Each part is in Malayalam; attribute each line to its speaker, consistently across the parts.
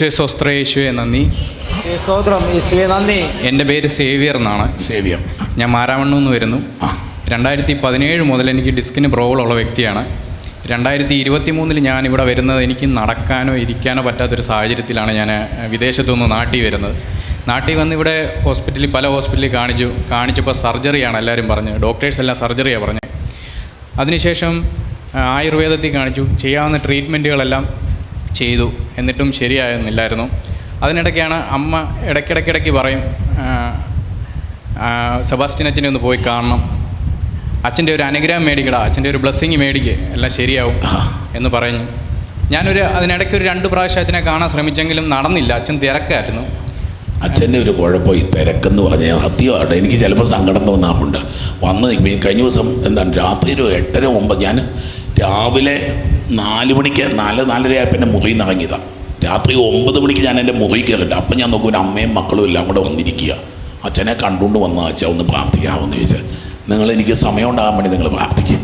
Speaker 1: യേശുവെ സ്വസ്ത്ര യേശുവെ നന്ദി
Speaker 2: സ്തോത്രം യേശുവേ നന്ദി.
Speaker 1: എന്റെ പേര് സേവിയർ എന്നാണ്.
Speaker 3: സേവിയർ.
Speaker 1: ഞാൻ മാരാമണ്ണു നിന്ന് വരുന്നു. രണ്ടായിരത്തി പതിനേഴ് മുതൽ എനിക്ക് ഡിസ്കിന് പ്രോബ്ലമുള്ള വ്യക്തിയാണ്. രണ്ടായിരത്തി ഇരുപത്തി മൂന്നിൽ ഞാൻ ഇവിടെ വരുന്നത് എനിക്ക് നടക്കാനോ ഇരിക്കാനോ പറ്റാത്തൊരു സാഹചര്യത്തിലാണ് ഞാൻ വിദേശത്തു നിന്ന് നാട്ടിൽ വരുന്നത്. നാട്ടിൽ വന്ന് ഇവിടെ ഹോസ്പിറ്റലിൽ പല ഹോസ്പിറ്റലിൽ കാണിച്ചു. കാണിച്ചപ്പോൾ സർജറിയാണ് എല്ലാവരും പറഞ്ഞത്. ഡോക്ടേഴ്സ് എല്ലാം സർജറിയാണ് പറഞ്ഞത്. അതിനുശേഷം ആയുർവേദത്തിൽ കാണിച്ചു. ചെയ്യാവുന്ന ട്രീറ്റ്മെന്റുകളെല്ലാം ചെയ്തു. എന്നിട്ടും ശരിയാകുന്നില്ലായിരുന്നു. അതിനിടയ്ക്കാണ് അമ്മ ഇടയ്ക്കിടയ്ക്കിടയ്ക്ക് പറയും സെബാസ്റ്റ്യൻ അച്ഛനെ ഒന്ന് പോയി കാണണം. അച്ഛന്റെ ഒരു അനുഗ്രഹം മേടിക്കടാ അച്ഛന്റെ ഒരു ബ്ലെസ്സിങ് മേടിക്കുക എല്ലാം ശരിയാവും എന്ന് പറഞ്ഞു ഞാനൊരു അതിനിടയ്ക്ക് ഒരു രണ്ട് പ്രാവശ്യം അച്ഛനെ കാണാൻ ശ്രമിച്ചെങ്കിലും നടന്നില്ല അച്ഛൻ തിരക്കായിരുന്നു.
Speaker 3: അച്ഛന്റെ ഒരു കുഴപ്പം ഈ തിരക്കെന്ന് പറഞ്ഞാൽ സത്യമാണ് എനിക്ക് ചിലപ്പോൾ സങ്കടം തോന്നാറുണ്ട്. വന്ന് കഴിഞ്ഞ ദിവസം എന്താണ് രാത്രി ഒരു എട്ടര ഒമ്പത് ഞാൻ രാവിലെ നാല് മണിക്ക് നാല് നാലരയായപ്പോൾ എന്റെ മുറിയിൽ നിന്ന് ഇറങ്ങിയതാണ് രാത്രി ഒമ്പത് മണിക്ക് ഞാൻ എന്റെ മുറി കയറിട്ട് അപ്പം ഞാൻ നോക്കും അമ്മയും മക്കളും എല്ലാം കൂടെ വന്നിരിക്കുക അച്ഛനെ കണ്ടുകൊണ്ട് വന്ന അച്ഛൻ ഒന്ന് പ്രാർത്ഥിക്കാമെന്ന് ചോദിച്ചാൽ നിങ്ങൾ എനിക്ക് സമയം ഉണ്ടാകാൻ വേണ്ടി നിങ്ങൾ പ്രാർത്ഥിക്കും.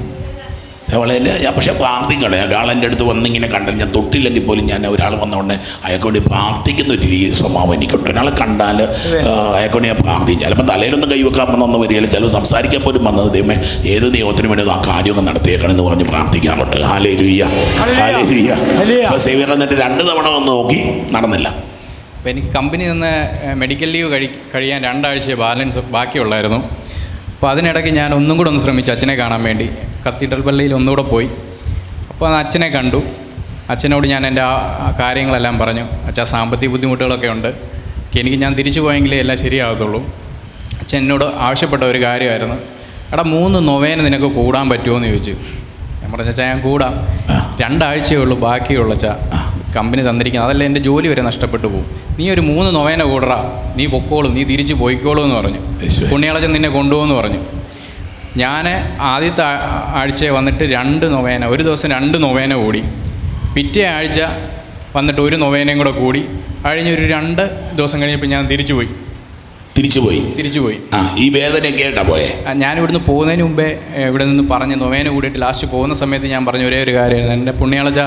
Speaker 3: ഞാൻ പക്ഷേ പ്രാർത്ഥിക്കണേ ഒരാൾ എന്റെ അടുത്ത് വന്നിങ്ങനെ കണ്ട ഞാൻ തൊട്ടില്ലെങ്കിൽ പോലും ഞാൻ ഒരാൾ വന്നോടനെ അയാൾക്ക് വേണ്ടി പ്രാർത്ഥിക്കുന്ന ഒരു രീതി സ്വഭാവം എനിക്കുണ്ട്. ഒരാളെ കണ്ടാൽ അയാൾക്ക് വേണ്ടി ഞാൻ പ്രാർത്ഥിക്കും. ചിലപ്പോൾ തലയിലൊന്നും കൈവെക്കാൻ വന്നൊന്നും വരികയില്ല. ചിലപ്പോൾ സംസാരിക്കാൻ പോലും വന്നത് ദൈവമേ ഏത് നിയമത്തിന് വേണ്ടി ആ കാര്യമൊക്കെ നടത്തിയേക്കണം എന്ന് പറഞ്ഞ് പ്രാർത്ഥിക്കാറുണ്ട്. ഹാലേ ലുയ്യ ഹാലേ ലുയ്യ അപ്പോൾ സേവിയർ എന്നിട്ട് രണ്ട് തവണ വന്ന് നോക്കി നടന്നില്ല.
Speaker 1: അപ്പോൾ എനിക്ക് കമ്പനി നിന്ന് മെഡിക്കൽ ലീവ് കഴി കഴിയാൻ രണ്ടാഴ്ച ബാലൻസ് ബാക്കിയുള്ളായിരുന്നു. അപ്പോൾ അതിനിടയ്ക്ക് ഞാൻ ഒന്നും കൂടെ ഒന്ന് ശ്രമിച്ചു അച്ഛനെ കാണാൻ വേണ്ടി കത്തീഡ്രൽ പള്ളിയിൽ ഒന്നുകൂടെ പോയി. അപ്പോൾ അച്ഛനെ കണ്ടു. അച്ഛനോട് ഞാൻ എന്റെ ആ കാര്യങ്ങളെല്ലാം പറഞ്ഞു. അച്ഛാ സാമ്പത്തിക ബുദ്ധിമുട്ടുകളൊക്കെ ഉണ്ട്. എനിക്ക് ഞാൻ തിരിച്ചു പോയെങ്കിലേ എല്ലാം ശരിയാകത്തുള്ളൂ. അച്ഛൻ എന്നോട് ആവശ്യപ്പെട്ട ഒരു കാര്യമായിരുന്നു. എടാ മൂന്ന് നൊവേന നിനക്ക് കൂടാൻ പറ്റുമോ എന്ന് ചോദിച്ചു. ഞാൻ പറഞ്ഞ അച്ഛാ ഞാൻ കൂടാം. രണ്ടാഴ്ചയേ ഉള്ളൂ ബാക്കിയുള്ള അച്ഛാ. കമ്പനി തന്നിരിക്കുന്നത്. അതല്ല എന്റെ ജോലി വരെ നഷ്ടപ്പെട്ടു പോകും. നീ ഒരു മൂന്ന് നൊവേന കൂടറാ. നീ പൊക്കോളും നീ തിരിച്ച് പോയിക്കോളൂ എന്ന് പറഞ്ഞു. പുണ്യാളച്ചൻ നിന്നെ കൊണ്ടുപോകുമെന്ന് പറഞ്ഞു. ഞാൻ ആദ്യത്തെ ആഴ്ച വന്നിട്ട് രണ്ട് നൊവേന ഒരു ദിവസം രണ്ട് നൊവേന കൂടി. പിറ്റേ ആഴ്ച വന്നിട്ട് ഒരു നൊവേനയും കൂടെ കൂടി. കഴിഞ്ഞൊരു രണ്ട് ദിവസം കഴിഞ്ഞപ്പോൾ ഞാൻ തിരിച്ചു പോയി
Speaker 3: തിരിച്ചു പോയി?
Speaker 1: തിരിച്ചു പോയി
Speaker 3: ആ ഈ വേദനയൊക്കെ ആയിട്ടാ പോയേ?
Speaker 1: ഞാൻ ഇവിടുന്ന് പോകുന്നതിന് മുമ്പേ ഇവിടെ നിന്ന് പറഞ്ഞ് നൊവേന കൂടിയിട്ട് ലാസ്റ്റ് പോകുന്ന സമയത്ത് ഞാൻ പറഞ്ഞ ഒരേ ഒരു കാര്യമായിരുന്നു. എന്റെ പുണ്യാളച്ച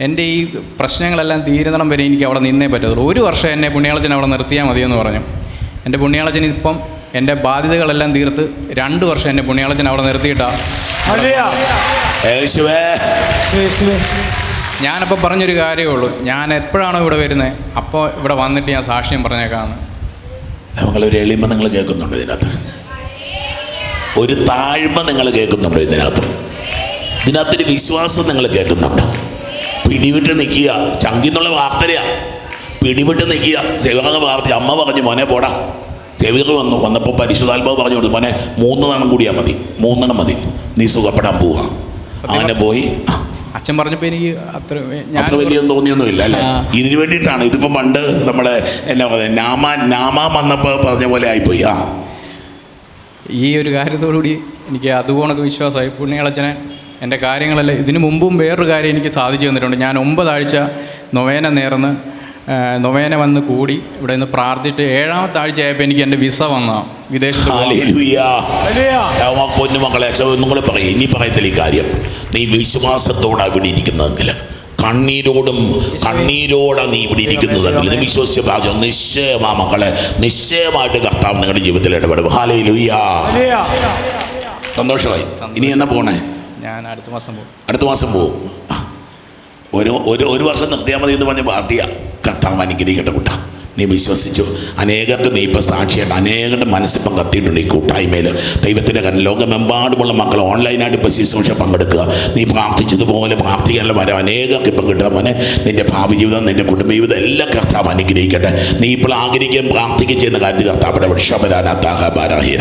Speaker 1: എന്റെ ഈ പ്രശ്നങ്ങളെല്ലാം തീരുന്നിടം വരെ എനിക്ക് അവിടെ നിന്നേ പറ്റത്തുള്ളൂ. ഒരു വർഷം എന്നെ പുണ്യാളച്ചൻ അവിടെ നിർത്തിയാൽ മതിയെന്ന് പറഞ്ഞു. എന്റെ പുണ്യാളച്ചൻ ഇപ്പം എന്റെ ബാധ്യതകളെല്ലാം തീർത്ത് രണ്ട് വർഷം എന്റെ പുണ്യാളച്ചൻ അവിടെ നിർത്തിയിട്ടാണ്
Speaker 2: ഹല്ലേലൂയ.
Speaker 3: യേശുവേ.
Speaker 2: യേശുവേ, യേശുവേ.
Speaker 1: ഞാനപ്പോൾ പറഞ്ഞൊരു കാര്യമേ ഉള്ളൂ. ഞാൻ എപ്പോഴാണോ ഇവിടെ വരുന്നത് അപ്പോൾ ഇവിടെ വന്നിട്ട് ഞാൻ സാക്ഷ്യം പറഞ്ഞേക്കാന്ന്.
Speaker 3: ഒരു എളിമ നിങ്ങൾ കേൾക്കുന്നുണ്ട് ഇതിനകത്ത്? ഒരു താഴ്മ നിങ്ങൾ കേൾക്കുന്നുണ്ട് ഇതിനകത്ത്? ഇതിനകത്തൊരു വിശ്വാസം നിങ്ങൾ കേൾക്കുന്നുണ്ട്? പിടിവിട്ട് നിൽക്കുക. ചങ്കിന്നുള്ള പ്രാർത്ഥനയാ പിടിവിട്ട് നിൽക്കുക. സേവക വാർത്ത. അമ്മ പറഞ്ഞു മോനെ പോടാ. സേവിക വന്നു. വന്നപ്പോൾ പരിശുദ്ധാത്മാവ് പറഞ്ഞു കൊടുത്തു മോനെ മൂന്നെണ്ണം കൂടിയാൽ മതി. മൂന്നെണ്ണം മതി. നീ സുഖപ്പെടാൻ പോവുക അങ്ങനെ പോയി.
Speaker 1: അച്ഛൻ പറഞ്ഞപ്പോൾ എനിക്ക് അത്ര
Speaker 3: അത്ര വലിയൊന്നും തോന്നിയൊന്നുമില്ല അല്ലേ? ഇതിന് വേണ്ടിയിട്ടാണ്. ഇതിപ്പോൾ പണ്ട് നമ്മുടെ എന്നാ പറയുക നാമ നാമ വന്നപ്പോൾ പറഞ്ഞ പോലെ ആയിപ്പോയി. ആ.
Speaker 1: ഈ ഒരു കാര്യത്തോടുകൂടി എനിക്ക് അതുപോണക്ക് വിശ്വാസമായി. പുണ്യാളച്ചനെ എന്റെ കാര്യങ്ങളെല്ലാം ഇതിനു മുമ്പും വേറൊരു കാര്യം എനിക്ക് സാധിച്ചു തന്നിട്ടുണ്ട്. ഞാൻ ഒമ്പതാഴ്ച നൊവേന നേർന്ന് നൊവേന വന്ന് കൂടി ഇവിടെ നിന്ന് പ്രാർത്ഥിച്ചിട്ട് ഏഴാമത്തെ ആഴ്ച ആയപ്പോൾ എനിക്ക് എന്റെ വിസ വന്ന വിദേശത്ത് പോകാൻ.
Speaker 3: ഹല്ലേലൂയ.
Speaker 2: ഹല്ലേലൂയ.
Speaker 3: ആ പൊന്നു മക്കളെ അച്ഛൻ ഒന്നും കൂടെ പറയും ഇനി പറയത്തില്ല ഈ കാര്യം. നീ വിശ്വാസത്തോടെ ഇവിടെ ഇരിക്കുന്നതെങ്കിൽ. കണ്ണീരോടും കണ്ണീരോടെ നീ ഇവിടെ ഇരിക്കുന്നതെങ്കിൽ. നീ വിശ്വസിച്ച ഭാഗ്യം നിശ്ചയമാ മക്കളെ നിശ്ചയമായിട്ട് കർത്താവ് നിങ്ങളുടെ ജീവിതത്തിൽ ഇടപെടും. ഹാലേ ലുയ്യാ. സന്തോഷമായി. ഇനി എന്നാ പോണേ?
Speaker 1: ഞാൻ അടുത്ത മാസം പോകും.
Speaker 3: അടുത്ത മാസം പോകും ഒരു ഒരു ഒരു വർഷം നിർത്തിയാൽ മതി എന്ന് പറഞ്ഞ പാർട്ടിയാ കർത്താവ് അനുഗ്രഹിക്കട്ടെ കൂട്ട. നീ വിശ്വസിച്ചു. അനേകർക്ക് നീ ഇപ്പം സാക്ഷിയായിട്ട് അനേകരുടെ മനസ്സിപ്പം കത്തിയിട്ടുണ്ട് ഈ കൂട്ടായ്മയിൽ ദൈവത്തിന്റെ കാര്യം ലോകമെമ്പാടുമുള്ള മക്കൾ ഓൺലൈനായിട്ട് ഇപ്പോൾ ശുശ്രൂഷ പങ്കെടുക്കുക. നീ പ്രാർത്ഥിച്ചതുപോലെ പ്രാർത്ഥിക്കാനുള്ള വരം അനേകർക്ക് ഇപ്പം കിട്ടുക മോനെ. നിന്റെ ഭാവി ജീവിതം നിന്റെ കുടുംബ ജീവിതം എല്ലാം കർത്താവ് അനുഗ്രഹിക്കട്ടെ. നീ ഇപ്പോൾ ആഗ്രഹിക്കുകയും പ്രാർത്ഥിക്കുകയും ചെയ്യുന്ന കാര്യത്തിൽ കർത്താവിടെ വൃക്ഷപരാനാത്താക ബാരാഹിര